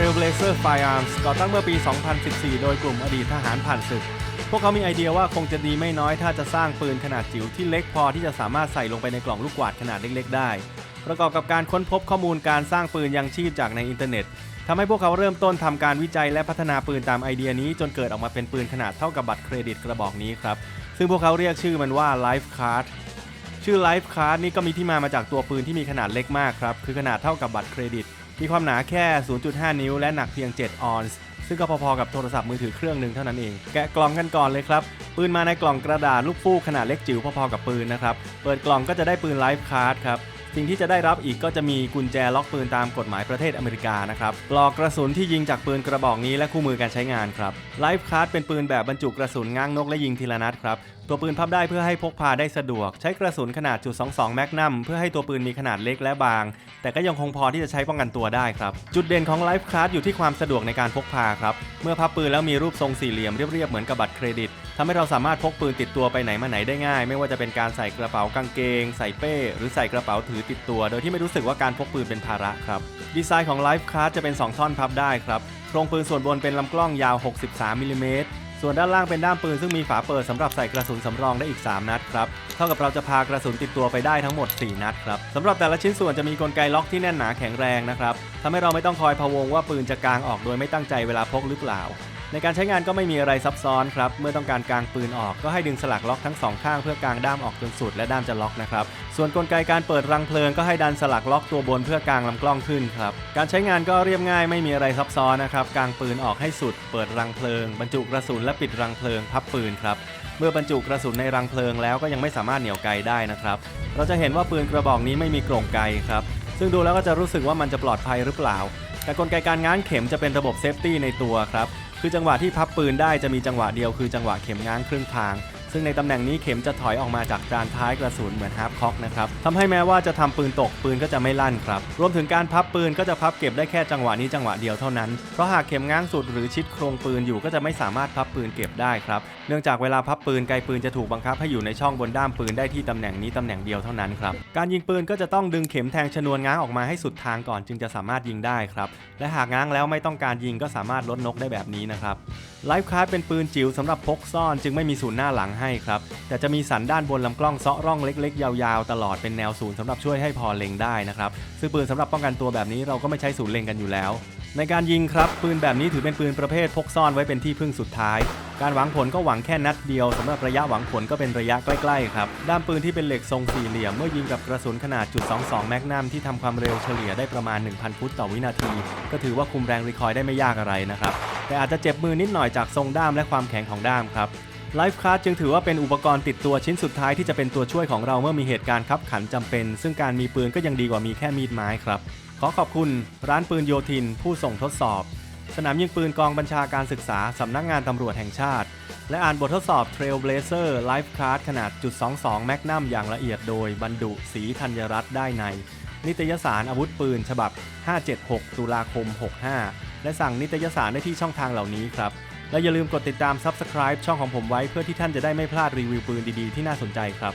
Trailblazer Firearms ก่อตั้งเมื่อปี 2014 โดยกลุ่มอดีตทหารผ่านศึก พวกเขามีไอเดียว่าคงจะดีไม่น้อยถ้าจะสร้างปืนขนาดจิ๋วที่เล็กพอที่จะสามารถใส่ลงไปในกล่องลูกกวาดขนาดเล็กๆ ได้ ประกอบกับการค้นพบข้อมูลการสร้างปืนยังชีพจากในอินเทอร์เน็ตทำให้พวกเขาเริ่มต้นทำการวิจัยและพัฒนาปืนตามไอเดียนี้ จนเกิดออกมาเป็นปืนขนาดเท่ากับบัตรเครดิตกระบอกนี้ครับ ซึ่งพวกเขาเรียกชื่อมันว่า Life Card ชื่อ Life Card นี่ก็มีที่มามาจากตัวปืนที่มีขนาดเล็กมากครับ คือขนาดเท่ากับบัตรเครดิต มีความหนาแค่ 0.5 นิ้ว และหนักเพียง 7 ออนซ์ ซึ่งก็พอๆกับโทรศัพท์มือถือเครื่องหนึ่งเท่านั้นเอง แกะกล่องกันก่อนเลยครับ ปืนมาในกล่องกระดาษลูกฟูกขนาดเล็กจิ๋วพอๆกับปืนนะครับ เปิดกล่องก็จะได้ปืนไลฟ์คาร์ดครับ สิ่งที่จะได้รับอีกก็จะมีกุญแจล็อกปืนตามกฎหมายประเทศอเมริกานะครับปลอกกระสุนที่ยิงจากปืนกระบอกนี้และคู่มือการใช้งานครับ Life Card เป็นปืนแบบบรรจุกระสุนง้างนกและยิงทีละนัดครับตัวปืนพับได้เพื่อให้พกพาได้สะดวก ใช้กระสุนขนาดจุด22แมกนัมเพื่อให้ตัวปืนมีขนาดเล็กและบาง แต่ก็ยังคงพอที่จะใช้ป้องกันตัวได้ครับ จุดเด่นของ Life Card อยู่ที่ความสะดวกในการพกพาครับ เมื่อพับปืนแล้วมีรูปทรงสี่เหลี่ยมเรียบๆเหมือนกับบัตรเครดิต ทำให้เราสามารถพกปืนติดตัวไปไหนมาไหนได้ง่าย ไม่ว่าจะเป็นการใส่กระเป๋ากางเกง ใส่เป้ หรือใส่กระเป๋าถือติดตัว โดยที่ไม่รู้สึกว่าการพกปืนเป็นภาระครับ ดีไซน์ของ Life Card จะเป็น 2 ท่อนพับได้ครับโครงปืนส่วนบนเป็นลำกล้องยาว 63มิลลิเมตรส่วนด้านล่างเป็นด้ามปืนซึ่งมีฝาเปิดสำหรับใส่กระสุนสำรองได้อีก 3 นัดครับ เท่ากับเราจะพากระสุนติดตัวไปได้ทั้งหมด 4 นัดครับสำหรับแต่ละชิ้นส่วนจะมีกลไกล็อกที่แน่นหนาแข็งแรงนะครับทำให้เราไม่ต้องคอยพะวงว่าปืนจะกางออกโดยไม่ตั้งใจเวลาพกหรือเปล่า ในการใช้งานก็ไม่มีอะไรซับซ้อนครับ เมื่อต้องการกางปืนออกก็ให้ดึงสลักล็อกทั้งสองข้างเพื่อกางด้ามออกจนสุดและด้ามจะล็อกนะครับ ส่วนกลไกการเปิดรังเพลิงก็ให้ดันสลักล็อกตัวบนเพื่อกางลำกล้องขึ้นครับ การใช้งานก็เรียบง่ายไม่มีอะไรซับซ้อนนะครับ กางปืนออกให้สุด เปิดรังเพลิง บรรจุกระสุนและปิดรังเพลิงพับปืนครับ เมื่อบรรจุกระสุนในรังเพลิงแล้วก็ยังไม่สามารถเหนี่ยวไกได้นะครับ เราจะเห็นว่าปืนกระบอกนี้ไม่มีกรงไกครับ ซึ่งดูแล้วก็จะรู้สึกว่ามันจะปลอดภัยหรือเปล่า แต่กลไกการง้างเข็มจะเป็นระบบเซฟตี้ในตัวครับ คือจังหวะที่พับปืนได้จะมีจังหวะเดียวคือจังหวะเข็มง้างครึ่งทาง ซึ่งในตำแหน่งนี้เข็มจะถอยออกมาจากจานท้ายกระสุนเหมือนฮาร์ปคอกนะครับทำให้แม้ว่าจะทำปืนตกปืนก็จะไม่ลั่นครับ รวมถึงการพับปืนก็จะพับเก็บได้แค่จังหวะนี้จังหวะเดียวเท่านั้น เพราะหากเข็มง้างสุดหรือชิดโครงปืนอยู่ก็จะไม่สามารถพับปืนเก็บได้ครับ เนื่องจากเวลาพับปืนไกปืนจะถูกบังคับให้อยู่ในช่องบนด้ามปืนได้ที่ตำแหน่งนี้ตำแหน่งเดียวเท่านั้นครับ การยิงปืนก็จะต้องดึงเข็มแทงชนวนง้างออกมาให้สุดทางก่อนจึงจะสามารถยิงได้ครับ และหากง้างแล้วไม่ต้องการยิงก็สามารถลดนกได้แบบนี้นะครับไลฟ์คาร์ดเป็นปืนจิ๋วสำหรับพกซ่อน จึงไม่มีศูนย์หน้าหลังให้ครับ แต่จะมีสันด้านบนลำกล้องเซาะร่องเล็กๆ ยาวๆ ตลอดเป็นแนวศูนย์สำหรับช่วยให้พอเล็งได้นะครับซึ่งปืนสำหรับป้องกันตัวแบบนี้เราก็ไม่ใช้ศูนย์เล็งกันอยู่แล้ว ในการยิงครับปืนแบบนี้ถือเป็นปืนประเภทพกซ่อนไว้เป็นที่พึ่งสุดท้าย การหวังผลก็หวังแค่นัดเดียวสำหรับระยะหวังผลก็เป็นระยะใกล้ๆครับด้ามปืนที่เป็นเหล็กทรงสี่เหลี่ยมเมื่อยิงกับกระสุนขนาดจุด22แมกนัมที่ทำความเร็วเฉลี่ยได้ประมาณ 1,000 ฟุตต่อวินาที ก็ถือว่าคุมแรงรีคอยล์ได้ไม่ยากอะไรนะครับแต่อาจจะเจ็บมือนิดหน่อยจากทรงด้ามและความแข็งของด้ามครับ ไลฟ์คาร์ดจึงถือว่าเป็นอุปกรณ์ติดตัวชิ้นสุดท้ายที่จะเป็นตัวช่วยของเราเมื่อมีเหตุการณ์ขับขันจำเป็น ซึ่งการมีปืนก็ยังดีกว่ามีแค่มีดไม้ครับ ขอขอบคุณร้านปืนโยธิน ผู้ส่งทดสอบ สนามยิงปืนกองบัญชาการศึกษาสำนักงานตำรวจแห่งชาติ และอ่านบททดสอบ Trailblazer Life Card ขนาดจุด22 Magnum อย่างละเอียดโดยบรรดุสีธัญรัตน์ได้ใน นิตยสารอาวุธปืน ฉบับ 576 ตุลาคม 65 และสั่งนิตยสารได้ที่ช่องทางเหล่านี้ครับ และอย่าลืมกดติดตาม Subscribe ช่องของผมไว้เพื่อที่ท่านจะได้ไม่พลาดรีวิวปืนดีๆที่น่าสนใจครับ